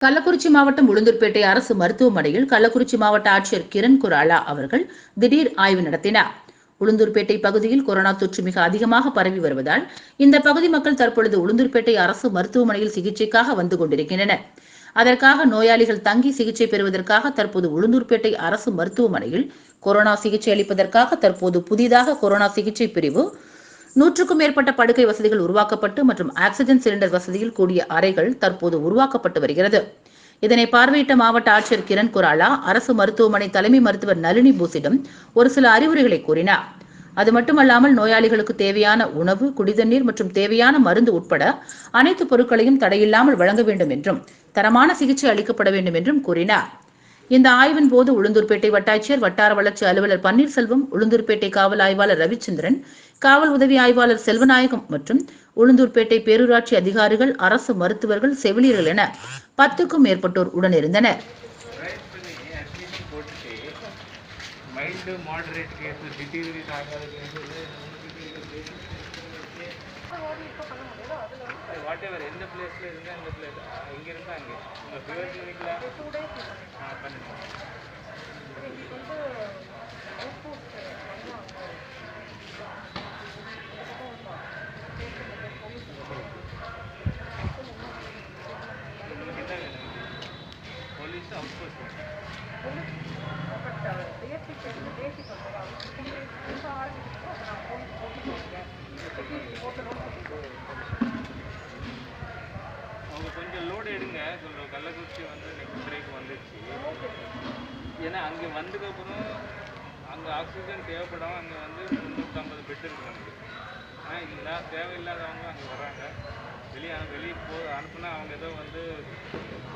கள்ளக்குறிச்சி மாவட்டம் உளுந்தூர்பேட்டை அரசு மருத்துவமனையில் கள்ளக்குறிச்சி மாவட்ட ஆட்சியர் கிரண் குராலா அவர்கள் திடீர் ஆய்வு நடத்தினார். உளுந்தூர்பேட்டை பகுதியில் கொரோனா தொற்று மிக அதிகமாக பரவி வருவதால் இந்த பகுதி மக்கள் தற்பொழுது உளுந்தூர்பேட்டை அரசு மருத்துவமனையில் சிகிச்சைக்காக வந்து கொண்டிருக்கின்றனர். அதற்காக நோயாளிகள் தங்கி சிகிச்சை பெறுவதற்காக தற்போது உளுந்தூர்பேட்டை அரசு மருத்துவமனையில் கொரோனா சிகிச்சை அளிப்பதற்காக தற்போது புதிதாக கொரோனா சிகிச்சை பிரிவு நூற்றுக்கும் மேற்பட்ட படுக்கை வசதிகள் உருவாக்கப்பட்டு மற்றும் ஆக்சிஜன் சிலிண்டர் வசதியில் கூடிய அறைகள் தற்போது உருவாக்கப்பட்டு வருகிறது. இதனை பார்வையிட்ட மாவட்ட ஆட்சியர் கிரண் குராலா அரசு மருத்துவமனை தலைமை மருத்துவர் நளினி பூசிடம் ஒரு சில அறிவுரைகளை கூறினார். அது மட்டுமல்லாமல் நோயாளிகளுக்கு தேவையான உணவு குடிதண்ணீர் மற்றும் தேவையான மருந்து உட்பட அனைத்து பொருட்களையும் தடையில்லாமல் வழங்க வேண்டும் என்றும் தரமான சிகிச்சை அளிக்கப்பட வேண்டும் என்றும் கூறினார். இந்த ஆய்வின் போது உளுந்தூர்பேட்டை வட்டாட்சியர் வட்டார வளர்ச்சி அலுவலர் பன்னீர்செல்வம் உளுந்தூர்பேட்டை காவல் ஆய்வாளர் ரவிச்சந்திரன் காவல் உதவி ஆய்வாளர் செல்வநாயகம் மற்றும் உளுந்தூர்பேட்டை பேரூராட்சி அதிகாரிகள் அரசு மருத்துவர்கள் செவிலியர்கள் என பத்துக்கும் மேற்பட்டோர் உடனிருந்தனர். மைல்டு மாடரேட் கேஸ் டிட்டீரியேட் ஆகாத வாட் எவர் எந்த பிளேஸில் இருந்தால் அந்த பிளேஸ் எங்கே இருந்தால் அங்கே உங்கள் ஃபீவர் கிளினிக்கில் பண்ணுங்க உங்களுக்கு என்ன வேணும் போலீஸ் அவுட்போஸ்ட் கொஞ்சம் லோடு எடுங்க. கொஞ்சம் கள்ளக்குறிச்சி வந்து நெக்ஸ்ட் பிரேக் வந்துடுச்சு ஏன்னா அங்கே வந்ததுக்கப்புறம் அங்கே ஆக்சிஜன் தேவைப்படும் அங்கே வந்து முந்நூற்றம்பது பெட் இருக்கு நமக்கு. ஆனால் இல்லை தேவையில்லாதவங்க அங்கே வராங்க. வெளியே வெளியே போ அனுப்புனா அவங்க ஏதோ வந்து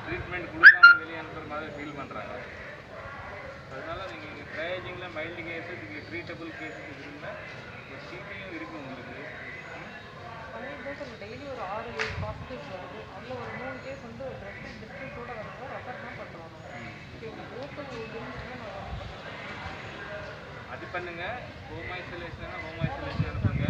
ட்ரீட்மெண்ட் கொடுக்காம வெளியே அனுப்புகிற மாதிரி ஃபீல் பண்ணுறாங்க அதனால் நீங்கள் இங்கே ட்ரையேஜிங்கில் மைல்டு கேஸு நீங்கள் ட்ரீட்டபிள் கேஸஸ் இருந்தால் சிபியும் இருக்குது உங்களுக்கு. டெய்லி ஒரு ஏழு பாசிட்டிவ்ஸ் வருது அதில் ஒரு மூணு கேஸ் வந்து ட்ரெஸ் டிஸ்டன்ஸோட வரப்போ ரெஃபர் தான் பண்ணுறாங்க அது பண்ணுங்க. ஹோம் ஐசோலேஷன் ஹோம் ஐசோலேஷன் அனுப்புங்க